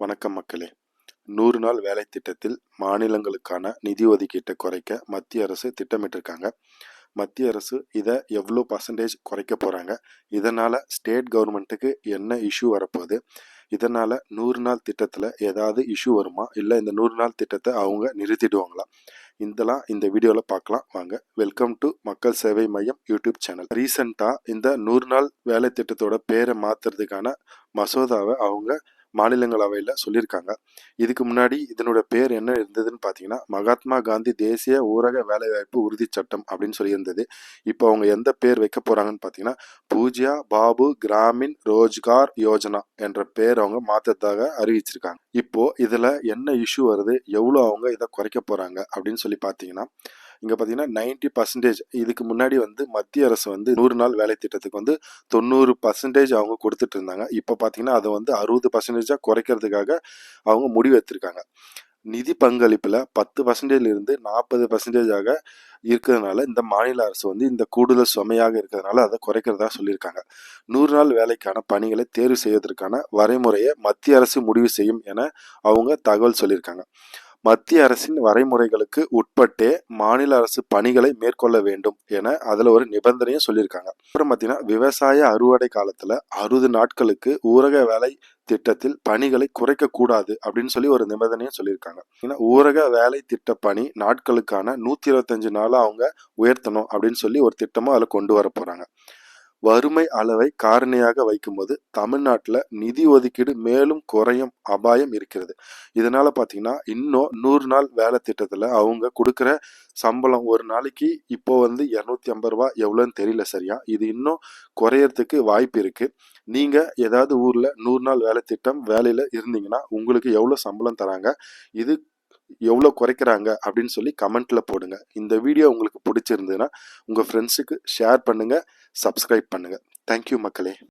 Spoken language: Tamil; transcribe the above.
வணக்கம் மக்களே. நூறு நாள் வேலை திட்டத்தில் மாநிலங்களுக்கான நிதி ஒதுக்கீட்டை குறைக்க மத்திய அரசு திட்டமிட்டிருக்காங்க. மத்திய அரசு இதை எவ்வளோ பர்சன்டேஜ் குறைக்க போகிறாங்க இதனால் ஸ்டேட் கவர்மெண்ட்டுக்கு என்ன இஷ்யூ வரப்போகுது? இதனால் நூறு நாள் திட்டத்தில் ஏதாவது இஷ்யூ வருமா? இல்லை இந்த நூறு நாள் திட்டத்தை அவங்க நிறுத்திடுவாங்களா? இதெல்லாம் இந்த வீடியோவில் பார்க்கலாம். வாங்க வெல்கம் டு மக்கள் சேவை மையம் யூடியூப் சேனல். ரீசண்டாக இந்த நூறு நாள் வேலை திட்டத்தோட பேரை மாற்றுறதுக்கான மசோதாவை அவங்க மாநிலங்களவையில் சொல்லியிருக்காங்க. இதுக்கு முன்னாடி இதனோட பேர் என்ன இருந்ததுன்னு பார்த்தீங்கன்னா மகாத்மா காந்தி தேசிய ஊரக வேலைவாய்ப்பு உறுதி சட்டம் அப்படின்னு சொல்லியிருந்தது. இப்போ அவங்க எந்த பேர் வைக்க போகிறாங்கன்னு பார்த்தீங்கன்னா பூஜ்யா பாபு கிராமின் ரோஜ்கார் யோஜனா என்ற பேர் அவங்க மாற்றத்தாக அறிவிச்சிருக்காங்க. இப்போ இதில் என்ன இஷ்யூ வருது? எவ்வளோ அவங்க இதை குறைக்க போகிறாங்க அப்படின்னு சொல்லி பார்த்தீங்கன்னா இங்கே பார்த்தீங்கன்னா நைன்ட்டி பர்சன்டேஜ் இதுக்கு முன்னாடி வந்து மத்திய அரசு வந்து நூறு நாள் வேலை திட்டத்துக்கு வந்து தொண்ணூறு பர்சன்டேஜ் அவங்க கொடுத்துட்டு இருந்தாங்க. இப்போ பார்த்தீங்கன்னா அதை வந்து அறுபது பர்சன்டேஜாக குறைக்கிறதுக்காக அவங்க முடிவு எடுத்திருக்காங்க. நிதி பங்களிப்பில் பத்து பர்சன்டேஜ்லேருந்து நாற்பது பர்சன்டேஜாக இருக்கிறதுனால இந்த மாநில அரசு வந்து இந்த கூடுதல் சுமையாக இருக்கிறதுனால அதை குறைக்கிறதா சொல்லியிருக்காங்க. நூறு நாள் வேலைக்கான பணிகளை தேர்வு செய்வதற்கான வரைமுறையை மத்திய அரசு முடிவு செய்யும் என அவங்க தகவல் சொல்லியிருக்காங்க. மத்திய அரசின் வரைமுறைகளுக்கு உட்பட்டே மாநில அரசு பணிகளை மேற்கொள்ள வேண்டும் என அதுல ஒரு நிபந்தனையும் சொல்லியிருக்காங்க. அப்புறம் பார்த்தீங்கன்னா விவசாய அறுவடை காலத்துல அறுபது நாட்களுக்கு ஊரக வேலை திட்டத்தில் பணிகளை குறைக்க கூடாது அப்படின்னு சொல்லி ஒரு நிபந்தனையும் சொல்லியிருக்காங்க. ஏன்னா ஊரக வேலை திட்ட பணி நாட்களுக்கான நூத்தி இருபத்தஞ்சு நாளாக அவங்க உயர்த்தணும் அப்படின்னு சொல்லி ஒரு திட்டமும் அதில் கொண்டு வர போறாங்க. வறுமை அளவை காரணியாக வைக்கும்போது தமிழ்நாட்டில் நிதி ஒதுக்கீடு மேலும் குறையும் அபாயம் இருக்கிறது. இதனால பார்த்தீங்கன்னா இன்னும் நூறு நாள் வேலை திட்டத்தில் அவங்க கொடுக்குற சம்பளம் ஒரு நாளைக்கு இப்போ வந்து இரநூத்தி ஐம்பது ரூபா எவ்வளோன்னு தெரியல சரியா? இது இன்னும் குறையறதுக்கு வாய்ப்பு இருக்குது நீங்கள் ஏதாவது ஊரில் நூறு நாள் வேலை திட்டம் வேலையில் இருந்தீங்கன்னா உங்களுக்கு எவ்வளோ சம்பளம் தராங்க? இது எவ்வளோ குறைக்கிறாங்க அப்படின்னு சொல்லி கமெண்ட்ல போடுங்க. இந்த வீடியோ உங்களுக்கு பிடிச்சிருந்ததுன்னா உங்கள் ஃப்ரெண்ட்ஸுக்கு ஷேர் பண்ணுங்க சப்ஸ்கிரைப் பண்ணுங்க. தேங்க்யூ மக்களே.